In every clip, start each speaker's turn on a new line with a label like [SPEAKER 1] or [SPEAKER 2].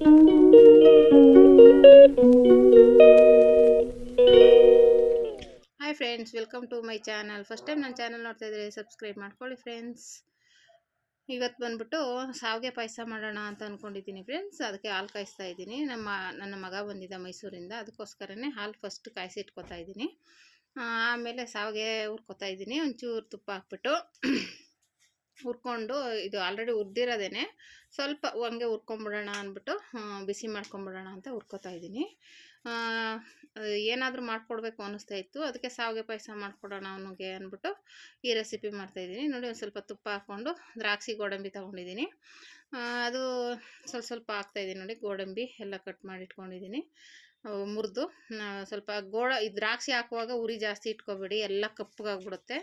[SPEAKER 1] Hi friends welcome to my channel first time ನನ್ನ channel ನೋಡ್ತಾ ಇದ್ರೆ ಸಬ್ಸ್ಕ್ರೈಬ್ ಮಾಡ್ಕೊಳ್ಳಿ ಫ್ರೆಂಡ್ಸ್ ಇವತ್ತು ಬಂದ್ಬಿಟ್ಟು ಸಾವಿಗೆ ಪಾಯಸ ಮಾಡೋಣ ಅಂತ ಅಂದ್ಕೊಂಡಿದ್ದೀನಿ ಫ್ರೆಂಡ್ಸ್ ಅದಕ್ಕೆ ಹಾಲು ಕಾಯಿಸ್ತಾ ಇದ್ದೀನಿ. ನಮ್ಮ, ನನ್ನ ಮಗ ಬಂದಿದ್ದ ಮೈಸೂರಿಂದ. ಅದಕ್ಕೋಸ್ಕರನೇ ಹಾಲು ಫಸ್ಟ್ ಕಾಯಿಸಿ ಇಟ್ಕೊತಾ ಇದ್ದೀನಿ ಆಮೇಲೆ ಸಾವಿಗೆ ಹುರ್ಕೊತಾ ಇದ್ದೀನಿ. ಒಂಚೂರು ತುಪ್ಪ ಹಾಕ್ಬಿಟ್ಟು ಹುರ್ಕೊಂಡು ಇದು ಆಲ್ರೆಡಿ ಹುರ್ದಿರೋದೇನೆ, ಸ್ವಲ್ಪ ಹಂಗೆ ಹುರ್ಕೊಂಬಿಡೋಣ ಅಂದ್ಬಿಟ್ಟು ಬಿಸಿ ಮಾಡ್ಕೊಂಬಿಡೋಣ ಅಂತ ಹುರ್ಕೊತಾ ಇದ್ದೀನಿ. ಏನಾದರೂ ಮಾಡ್ಕೊಡ್ಬೇಕು ಅನ್ನಿಸ್ತಾ ಇತ್ತು. ಅದಕ್ಕೆ ಸಾವಿಗೆ ಪಾಯಸ ಮಾಡಿಕೊಡೋಣ ಅವನಿಗೆ ಅಂದ್ಬಿಟ್ಟು ಈ ರೆಸಿಪಿ ಮಾಡ್ತಾಯಿದ್ದೀನಿ ನೋಡಿ, ಒಂದು ಸ್ವಲ್ಪ ತುಪ್ಪ ಹಾಕ್ಕೊಂಡು ದ್ರಾಕ್ಷಿ ಗೋಡಂಬಿ ತೊಗೊಂಡಿದ್ದೀನಿ. ಅದು ಸ್ವಲ್ಪ ಸ್ವಲ್ಪ ಹಾಕ್ತಾಯಿದ್ದೀನಿ ನೋಡಿ, ಗೋಡಂಬಿ ಎಲ್ಲ ಕಟ್ ಮಾಡಿ ಇಟ್ಕೊಂಡಿದ್ದೀನಿ ಮುರಿದು ಸ್ವಲ್ಪ ಗೋಳ ದ್ರಾಕ್ಷಿ ಹಾಕುವಾಗ ಉರಿ ಜಾಸ್ತಿ ಇಟ್ಕೊಬೇಡಿ, ಎಲ್ಲ ಕಪ್ಪಗಾಗ್ಬಿಡುತ್ತೆ.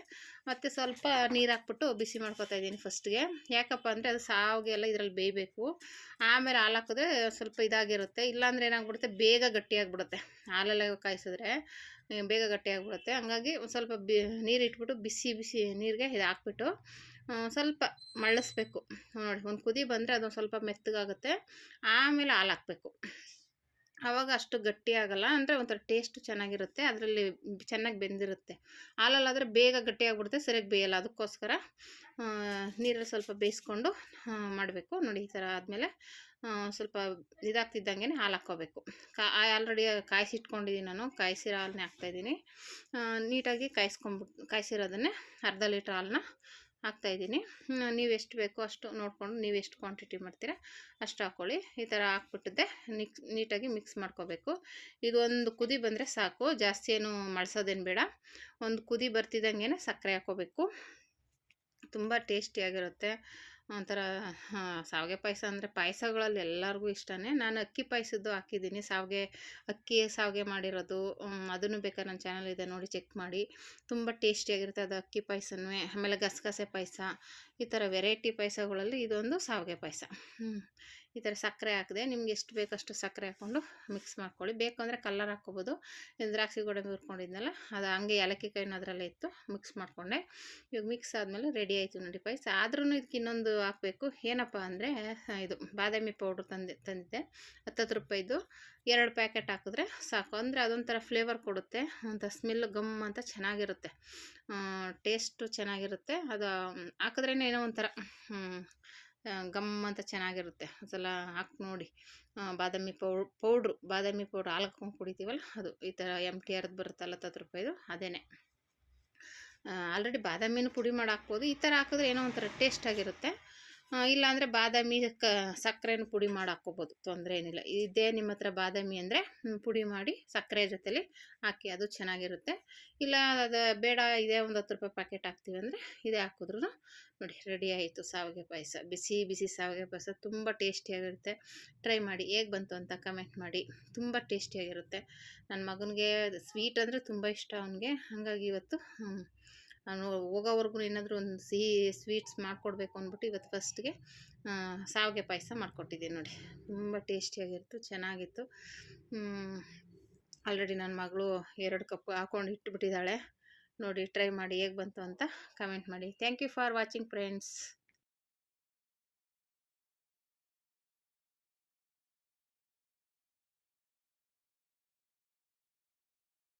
[SPEAKER 1] ಮತ್ತು ಸ್ವಲ್ಪ ನೀರು ಹಾಕ್ಬಿಟ್ಟು ಬಿಸಿ ಮಾಡ್ಕೊತಾ ಇದ್ದೀನಿ ಫಸ್ಟ್ಗೆ. ಯಾಕಪ್ಪ ಅಂದರೆ ಅದು ಸಾವಿಗೆ ಎಲ್ಲ ಇದರಲ್ಲಿ ಬೇಯಬೇಕು. ಆಮೇಲೆ ಹಾಲು ಹಾಕಿದ್ರೆ ಸ್ವಲ್ಪ ಇದಾಗಿರುತ್ತೆ. ಇಲ್ಲಾಂದ್ರೆ ಏನಾಗ್ಬಿಡುತ್ತೆ, ಬೇಗ ಗಟ್ಟಿಯಾಗ್ಬಿಡುತ್ತೆ. ಹಾಲೆಲ್ಲ ಕಾಯಿಸಿದ್ರೆ ಬೇಗ ಗಟ್ಟಿಯಾಗ್ಬಿಡುತ್ತೆ. ಹಂಗಾಗಿ ಒಂದು ಸ್ವಲ್ಪ ಬಿ, ನೀರು ಇಟ್ಬಿಟ್ಟು ಬಿಸಿ ಬಿಸಿ ನೀರಿಗೆ ಇದು ಹಾಕ್ಬಿಟ್ಟು ಸ್ವಲ್ಪ ಮಳ್ಳಿಸ್ಬೇಕು. ನೋಡಿ, ಒಂದು ಕುದಿ ಬಂದರೆ ಅದೊಂದು ಸ್ವಲ್ಪ ಮೆತ್ತಗಾಗುತ್ತೆ. ಆಮೇಲೆ ಹಾಲು ಹಾಕಬೇಕು. ಆವಾಗ ಅಷ್ಟು ಗಟ್ಟಿ ಆಗಲ್ಲ. ಅಂದರೆ ಒಂಥರ ಟೇಸ್ಟ್ ಚೆನ್ನಾಗಿರುತ್ತೆ. ಅದರಲ್ಲಿ ಚೆನ್ನಾಗಿ ಬೆಂದಿರುತ್ತೆ. ಹಾಲಲ್ಲಾದರೆ ಬೇಗ ಗಟ್ಟಿಯಾಗ್ಬಿಡುತ್ತೆ ಸರಿಯಾಗಿ ಬೇಯಲ್ಲ. ಅದಕ್ಕೋಸ್ಕರ ನೀರಲ್ಲಿ ಸ್ವಲ್ಪ ಬೇಯಿಸ್ಕೊಂಡು ಮಾಡಬೇಕು. ನೋಡಿ, ಈ ಥರ ಆದಮೇಲೆ ಸ್ವಲ್ಪ ಇದಾಗ್ತಿದ್ದಂಗೆ ಹಾಲು ಹಾಕ್ಕೋಬೇಕು. ಕಾ ಆಲ್ರೆಡಿ ಕಾಯಿಸಿಟ್ಕೊಂಡಿದ್ದೀನಿ ನಾನು. ಕಾಯಿಸಿರೋ ಹಾಲನ್ನೇ ಹಾಕ್ತಾಯಿದ್ದೀನಿ ನೀಟಾಗಿ ಕಾಯಿಸ್ಕೊಂಬಿಟ್ಟು ಕಾಯಿಸಿರೋದನ್ನೇ ಅರ್ಧ ಲೀಟ್ರ್ ಹಾಲನ್ನ ಹಾಕ್ತಾಯಿದ್ದೀನಿ ನೀವು ಎಷ್ಟು ಬೇಕೋ ಅಷ್ಟು ನೋಡಿಕೊಂಡು ನೀವು ಎಷ್ಟು ಕ್ವಾಂಟಿಟಿ ಮಾಡ್ತೀರಾ ಅಷ್ಟು ಹಾಕ್ಕೊಳ್ಳಿ ಈ ಥರ ಹಾಕ್ಬಿಟ್ಟಿದ್ದೆ. ಮಿಕ್ಸ್ ನೀಟಾಗಿ ಮಿಕ್ಸ್ ಮಾಡ್ಕೋಬೇಕು. ಒಂದು ಕುದಿ ಬಂದರೆ ಸಾಕು. ಜಾಸ್ತಿ ಏನು ಮಳ್ಸೋದೇನು ಬೇಡ. ಒಂದು ಕುದಿ ಬರ್ತಿದ್ದಂಗೆ ಸಕ್ಕರೆ ಹಾಕ್ಕೋಬೇಕು ತುಂಬ ಟೇಸ್ಟಿಯಾಗಿರುತ್ತೆ ಒಂಥರ ಶಾವಿಗೆ ಪಾಯಸ ಅಂದರೆ ಪಾಯಸಗಳಲ್ಲಿ ಎಲ್ಲರಿಗೂ ಇಷ್ಟನೇ. ನಾನು ಅಕ್ಕಿ ಪಾಯಸದ್ದು ಹಾಕಿದ್ದೀನಿ. ಶಾವಿಗೆ ಅಕ್ಕಿ ಶಾವಿಗೆ ಮಾಡಿರೋದು. ಅದನ್ನು ಬೇಕಾದ್ರೆ ನನ್ನ ಚಾನಲ್ ಇದೆ ನೋಡಿ ಚೆಕ್ ಮಾಡಿ. ತುಂಬ ಟೇಸ್ಟಿಯಾಗಿರುತ್ತೆ ಅದು ಅಕ್ಕಿ ಪಾಯಸನೂ. ಆಮೇಲೆ ಗಸಗಸೆ ಪಾಯಸ. ಈ ಥರ ವೆರೈಟಿ ಪಾಯಸಗಳಲ್ಲಿ ಇದೊಂದು ಶಾವಿಗೆ ಪಾಯಸ. ಈ ಥರ ಸಕ್ಕರೆ ಹಾಕಿದೆ. ನಿಮ್ಗೆ ಎಷ್ಟು ಬೇಕಷ್ಟು ಸಕ್ಕರೆ ಹಾಕ್ಕೊಂಡು ಮಿಕ್ಸ್ ಮಾಡ್ಕೊಳ್ಳಿ. ಬೇಕು ಅಂದರೆ ಕಲ್ಲರ್ ಹಾಕ್ಕೊಬೋದು ದ್ರಾಕ್ಷಿ ಗೋಡಂಬಿ ಹುರ್ಕೊಂಡಿದ್ನಲ್ಲ, ಅದು ಹಂಗೆ ಏಲಕ್ಕಿ ಕೈನ ಅದರಲ್ಲೇ ಇತ್ತು. ಮಿಕ್ಸ್ ಮಾಡಿಕೊಂಡೆ. ಇವಾಗ ಮಿಕ್ಸ್ ಆದಮೇಲೆ ರೆಡಿ ಆಯಿತು ನೋಡಿ ಪಾಯಸ. ಆದ್ರೂ ಇದಕ್ಕೆ ಇನ್ನೊಂದು ಹಾಕಬೇಕು. ಏನಪ್ಪ ಅಂದರೆ ಇದು ಬಾದಾಮಿ ಪೌಡ್ರ್ ತಂದೆ, ತಂದಿದ್ದೆ. ಹತ್ತತ್ತು ರೂಪಾಯಿದು. ಎರಡು ಪ್ಯಾಕೆಟ್ ಹಾಕಿದ್ರೆ ಸಾಕು. ಅಂದರೆ ಅದೊಂಥರ ಫ್ಲೇವರ್ ಕೊಡುತ್ತೆ. ಒಂಥರ ಸ್ಮೆಲ್ ಗಮ್ ಅಂತ ಚೆನ್ನಾಗಿರುತ್ತೆ. ಟೇಸ್ಟು ಚೆನ್ನಾಗಿರುತ್ತೆ. ಅದು ಹಾಕಿದ್ರೇ ಏನೋ ಒಂಥರ ಗಮ್ ಅಂತ ಚೆನ್ನಾಗಿರುತ್ತೆ. ಒಂದ್ಸಲ ಹಾಕಿ ನೋಡಿ. ಬಾದಾಮಿ ಪೌಡ್ರ್ ಪೌಡ್ರು ಬಾದಾಮಿ ಪೌಡ್ರ್ ಹಾಲು ಹಾಕ್ಕೊಂಡು ಕುಡಿತೀವಲ್ಲ ಅದು ಈ ಥರ ಎಂ ಟಿ ಆರ್ದು ಬರುತ್ತಲ್ಲ ಹತ್ತು ರೂಪಾಯಿದು ಅದೇನೆ ಆಲ್ರೆಡಿ ಬಾದಾಮಿನೂ ಪುಡಿ ಮಾಡಿ ಹಾಕ್ಬೋದು. ಈ ಥರ ಹಾಕಿದ್ರೆ ಏನೋ ಒಂಥರ ಟೇಸ್ಟ್ ಆಗಿರುತ್ತೆ. ಆ, ಇಲ್ಲಾಂದರೆ ಬಾದಾಮಿ ಕ, ಸಕ್ಕರೆನ ಪುಡಿ ಮಾಡಿ ಹಾಕ್ಕೋಬೋದು, ತೊಂದರೆ ಏನಿಲ್ಲ. ಇದೇ ನಿಮ್ಮ ಹತ್ರ ಬಾದಾಮಿ ಅಂದರೆ ಪುಡಿ ಮಾಡಿ ಸಕ್ಕರೆ ಜೊತೇಲಿ ಹಾಕಿ ಅದು ಚೆನ್ನಾಗಿರುತ್ತೆ. ಇಲ್ಲ ಅದು ಬೇಡ, ಇದೇ ಒಂದು ಹತ್ತು ರೂಪಾಯಿ ಪ್ಯಾಕೆಟ್ ಹಾಕ್ತೀವಿ ಅಂದರೆ ಇದೇ ಹಾಕಿದ್ರು ನೋಡಿ ರೆಡಿ ಆಯಿತು ಶಾವಿಗೆ ಪಾಯಸ. ಬಿಸಿ ಬಿಸಿ ಶಾವಿಗೆ ಪಾಯಸ ತುಂಬ ಟೇಸ್ಟಿಯಾಗಿರುತ್ತೆ ಟ್ರೈ ಮಾಡಿ, ಹೇಗೆ ಬಂತು ಅಂತ ಕಮೆಂಟ್ ಮಾಡಿ. ತುಂಬ ಟೇಸ್ಟಿಯಾಗಿರುತ್ತೆ ನನ್ನ ಮಗನಿಗೆ ಸ್ವೀಟ್ ಅಂದರೆ ತುಂಬ ಇಷ್ಟ ಅವನಿಗೆ. ಹಾಗಾಗಿ ಇವತ್ತು ನಾನು ಹೋಗೋವರೆಗೂ ಏನಾದರೂ ಒಂದು ಸಿಹಿ ಸ್ವೀಟ್ಸ್ ಮಾಡಿಕೊಡ್ಬೇಕು ಅಂದ್ಬಿಟ್ಟು ಇವತ್ತು ಫಸ್ಟ್ಗೆ ಶಾವಿಗೆ ಪಾಯಸ ಮಾಡಿಕೊಟ್ಟಿದ್ದೀನಿ ನೋಡಿ. ತುಂಬ ಟೇಸ್ಟಿಯಾಗಿತ್ತು, ಚೆನ್ನಾಗಿತ್ತು. ಆಲ್ರೆಡಿ ನನ್ನ ಮಗಳು ಎರಡು ಕಪ್ ಹಾಕೊಂಡು ಇಟ್ಬಿಟ್ಟಿದ್ದಾಳೆ. ನೋಡಿ, ಟ್ರೈ ಮಾಡಿ ಹೇಗೆ ಬಂತು ಅಂತ ಕಮೆಂಟ್ ಮಾಡಿ. Thank you for watching friends.